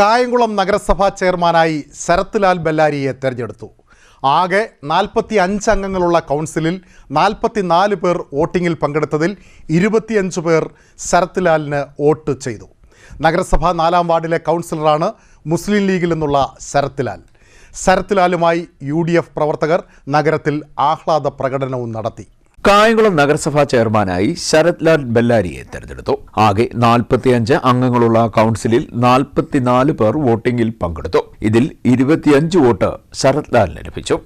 കായംകുളം നഗരസഭാ ചെയർമാനായി ശരത്ലാൽ ബെല്ലാരിയെ തെരഞ്ഞെടുത്തു. ആകെ നാൽപ്പത്തി അഞ്ച് അംഗങ്ങളുള്ള കൗൺസിലിൽ നാൽപ്പത്തിനാല് പേർ വോട്ടിങ്ങിൽ പങ്കെടുത്തതിൽ ഇരുപത്തിയഞ്ച് പേർ ശരത്ലാലിന് വോട്ട് ചെയ്തു. നഗരസഭ നാലാം വാർഡിലെ കൗൺസിലറാണ് മുസ്ലിം ലീഗിൽ നിന്നുള്ള ശരത്ലാൽ. ശരത്ലാലുമായി ശരത് ലാലുമായി യു പ്രവർത്തകർ നഗരത്തിൽ ആഹ്ലാദ പ്രകടനവും നടത്തി. കായംകുളം നഗരസഭാ ചെയർമാനായി ശരത് ലാൽ ബെല്ലാരിയെ തെരഞ്ഞെടുത്തു. ആകെ നാൽപ്പത്തിയഞ്ച് അംഗങ്ങളുള്ള കൌൺസിലിൽ നാൽപ്പത്തിനാല് പേർ വോട്ടിംഗിൽ പങ്കെടുത്തു. ഇതിൽ ഇരുപത്തിയഞ്ച് വോട്ട് ശരത് ലാലിന് ലഭിച്ചു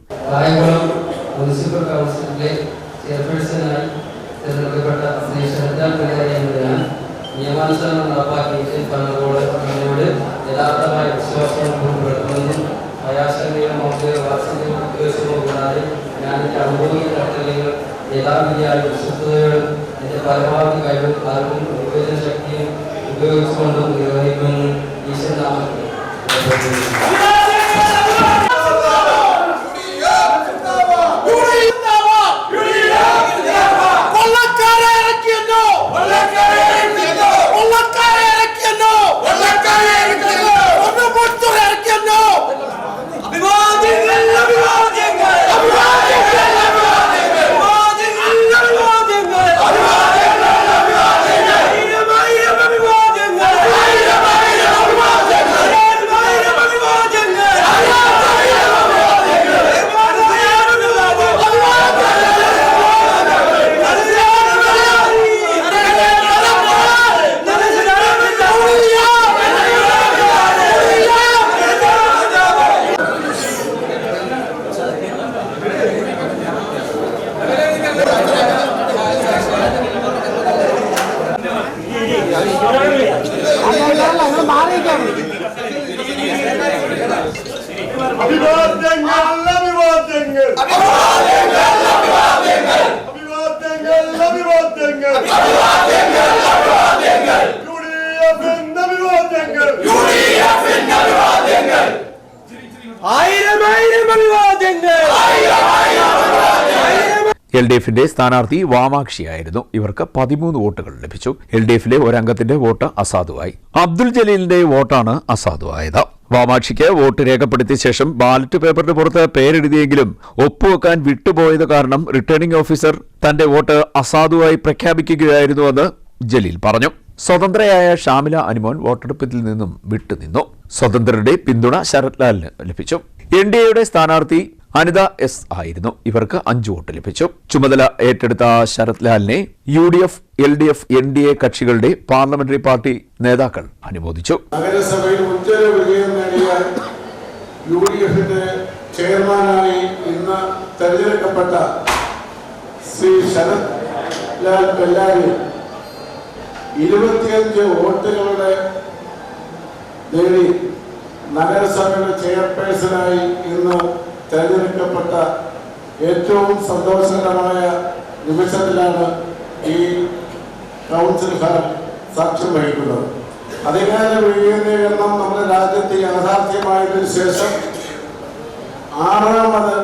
ഞാൻ എന്റെ ഔദ്യോഗിക കർത്തവ്യങ്ങൾ യഥാവിധിയായ വിശ്വസ്തയോടും എൻ്റെ പരമാവധി കഴിവും അറിവും വിവേചന ശക്തിയും ഉപയോഗിച്ചുകൊണ്ടും നിർവഹിക്കുമെന്ന് ഈശ്വരനാമത്തിൽ அபிவாதங்கள். அபிவாதங்கள் அபிவாதங்கள். அபிவாதங்கள் அபிவாதங்கள். എൽ ഡി എഫിന്റെ സ്ഥാനാർത്ഥി വാമാക്ഷിയായിരുന്നു. ഇവർക്ക് പതിമൂന്ന് വോട്ടുകൾ ലഭിച്ചു. എൽ ഡി എഫിലെ ഒരംഗത്തിന്റെ വോട്ട് അസാധുവായി. അബ്ദുൽ ജലീലിന്റെ വോട്ടാണ് അസാധുവായത്. വാമാക്ഷിക്ക് വോട്ട് രേഖപ്പെടുത്തിയ ശേഷം ബാലറ്റ് പേപ്പറിന് പുറത്ത് പേരെഴുതിയെങ്കിലും ഒപ്പുവെക്കാൻ വിട്ടുപോയത് കാരണം റിട്ടേണിംഗ് ഓഫീസർ തന്റെ വോട്ട് അസാധുവായി പ്രഖ്യാപിക്കുകയായിരുന്നുവെന്ന് ജലീൽ പറഞ്ഞു. സ്വതന്ത്രയായ ഷാമില അനുമോൻ വോട്ടെടുപ്പിൽ നിന്നും വിട്ടുനിന്നു. സ്വതന്ത്രരുടെ പിന്തുണ ശരത്ലാലിന് ലഭിച്ചു. എൻ ഡി എയുടെ സ്ഥാനാർത്ഥി അനിത എസ് ആയിരുന്നു. ഇവർക്ക് അഞ്ചു വോട്ട് ലഭിച്ചു. ചുമതല ഏറ്റെടുത്ത Sarath ലാലിനെ U D F L D F N D A കക്ഷികളുടെ പാർലമെന്ററി പാർട്ടി നേതാക്കൾ അനുമോദിച്ചു. ചെയർമാനായി ശ്രീ ശരത് നഗരസഭയുടെ ചെയർപേഴ്സണായി ഇന്ന് തെരഞ്ഞെടുക്കപ്പെട്ട ഏറ്റവും സന്തോഷകരമായ നിമിഷത്തിലാണ് ഈ കൗൺസിൽ ഹാൾ സാക്ഷ്യം വഹിക്കുന്നത്. അധികാര വികേന്ദ്രീകരണം നമ്മുടെ രാജ്യത്ത് യാഥാർത്ഥ്യമായതിനു ശേഷം ആറാമത്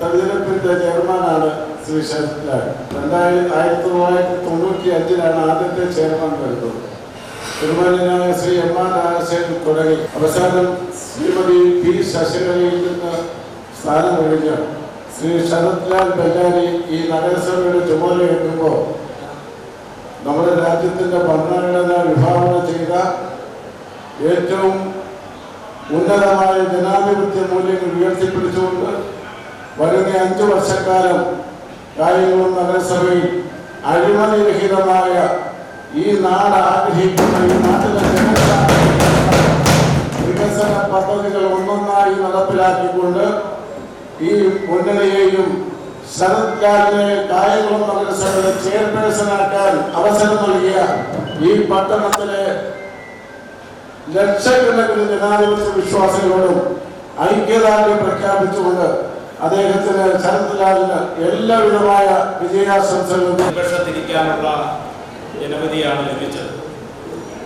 തെരഞ്ഞെടുപ്പിന്റെ ചെയർമാനാണ് ശ്രീ ശരത് രണ്ടായിരത്തി ആയിരത്തി തൊള്ളായിരത്തി തൊണ്ണൂറ്റി അഞ്ചിലാണ് ആദ്യത്തെ ചെയർമാൻ വരുന്നത്. തിരുമാനായ ശ്രീ എം ആർ രാജശേഖരൻ തുടങ്ങി. അവസാനം ശ്രീമതി പി ശശികലയിൽ നിന്ന് സ്ഥാനം ഒഴിഞ്ഞ് ശ്രീ ശരത് ലാൽ ഈ നഗരസഭയുടെ ചുമതല ചുമതലയെടുക്കുമ്പോൾ നമ്മുടെ രാജ്യത്തിന്റെ ഭരണഘടന വിഭാവന ചെയ്ത ഏറ്റവും ഉന്നതമായ ജനാധിപത്യ മൂല്യങ്ങൾ ഉയർത്തിപ്പിടിച്ചുകൊണ്ട് വരുന്ന അഞ്ചു വർഷക്കാലം കാര്യങ്ങളും നഗരസഭയിൽ അഴിമതിരഹിതമായ ഈ നാട് ആഗ്രഹിക്കുന്ന ഈ നാട്ടിലെ ആഗ്രഹിക്കുന്ന വികസന പദ്ധതികൾ ഒന്നൊന്നായി നടപ്പിലാക്കിക്കൊണ്ട് ഈ മുന്നണിയെയും ശരത് കാലിനെ കായംകുളം നഗരസഭയുടെ ചെയർപേഴ്സണാക്കാൻ അവസരം നൽകിയ ഈ പട്ടണത്തിലെ ലക്ഷക്കണക്കിന് ജനാധിപത്യ വിശ്വാസികളോടും ഐക്യദാർഢ്യം പ്രഖ്യാപിച്ചുകൊണ്ട് അദ്ദേഹത്തിന് ശരത് ലാലിന് എല്ലാവിധമായ വിജയാശംസകളും പ്രതിപക്ഷത്തിരിക്കാനുള്ള ജനവിധിയാണ് ലഭിച്ചത്.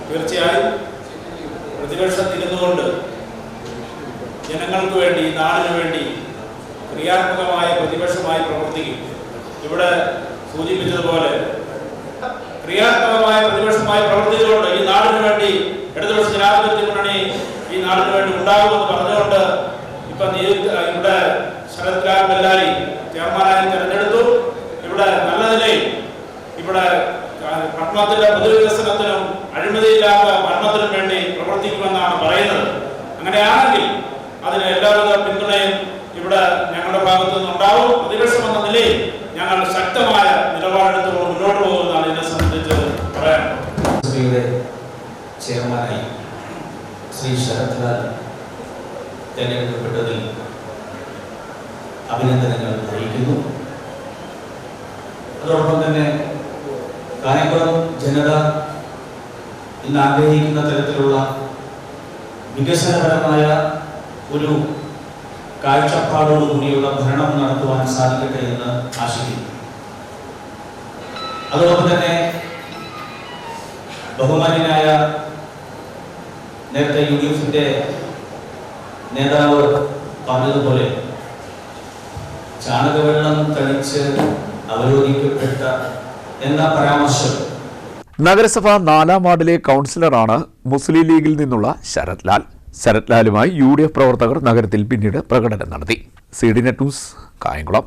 തീർച്ചയായും പ്രതിപക്ഷത്തിരുന്നുകൊണ്ട് ജനങ്ങൾക്ക് വേണ്ടി നാടിനു വേണ്ടി ക്രിയാത്മകമായ പ്രതിപക്ഷമായി പ്രവർത്തിക്കും. ഇവിടെ സൂചിപ്പിച്ചതുപോലെ ക്രിയാത്മകമായ പ്രതിപക്ഷമായി പ്രവർത്തിച്ചുകൊണ്ട് ഈ നാടിനു വേണ്ടി ഇടതുപക്ഷ ജനാധിപത്യ മുന്നണി ഈ നാടിനു വേണ്ടി ഉണ്ടാകുമെന്ന് പറഞ്ഞുകൊണ്ട് ഇപ്പൊ ഇവിടെ ശരത് ലാൽ ബെല്ലാരി ചെയർമാനായി തെരഞ്ഞെടുത്തു. ഇവിടെ നല്ല നിലയിൽ ഇവിടെ പട്ടണത്തിന്റെ പൊതുവികസനത്തിനും അഴിമതിയില്ലാത്ത ഭരണത്തിനും വേണ്ടി പ്രവർത്തിക്കുമെന്നാണ് പറയുന്നത്. അങ്ങനെയാണെങ്കിൽ അതിന് എല്ലാവിധ പിന്തുണയും ഇവിടെ ഭാഗത്തു നിന്നുണ്ടാവും പ്രതിപക്ഷം എന്ന നിലയിൽ ഞങ്ങൾ ശക്തമായ നിലപാടെടുത്തുകൊണ്ട് മുന്നോട്ട് പോകുന്നതാണ് ഇതിനെ സംബന്ധിച്ച് പറയാൻ ചെയർമാനായി ശ്രീ ശരത് തിരഞ്ഞെടുക്കപ്പെട്ടതിൽ അഭിനന്ദനങ്ങൾ അറിയിക്കുന്നു. അതോടൊപ്പം തന്നെ കായംകുളം ജനത ഇന്ന് ആഗ്രഹിക്കുന്ന തരത്തിലുള്ള വികസനപരമായ ഒരു കാഴ്ചപ്പാടോടുകൂടിയുള്ള ഭരണം നടത്തുവാൻ സാധിക്കട്ടെ എന്ന് ആശിക്കുന്നു. അതോടൊപ്പം തന്നെ ബഹുമാന്യനായ നേരത്തെ യു ഡി എഫിന്റെ നേതാവ് പറഞ്ഞതുപോലെ ചാണകവെള്ളം തളിച്ച് അവരോധിക്കപ്പെട്ട എന്ന പരാമർശം നഗരസഭ നാലാം വാർഡിലെ കൗൺസിലറാണ് മുസ്ലിം ലീഗിൽ നിന്നുള്ള ശരത് ലാൽ. ശരത് ലാലുമായി യു ഡി എഫ് പ്രവർത്തകർ നഗരത്തിൽ പിന്നീട് പ്രകടനം നടത്തി. C D net news Kayamkulam.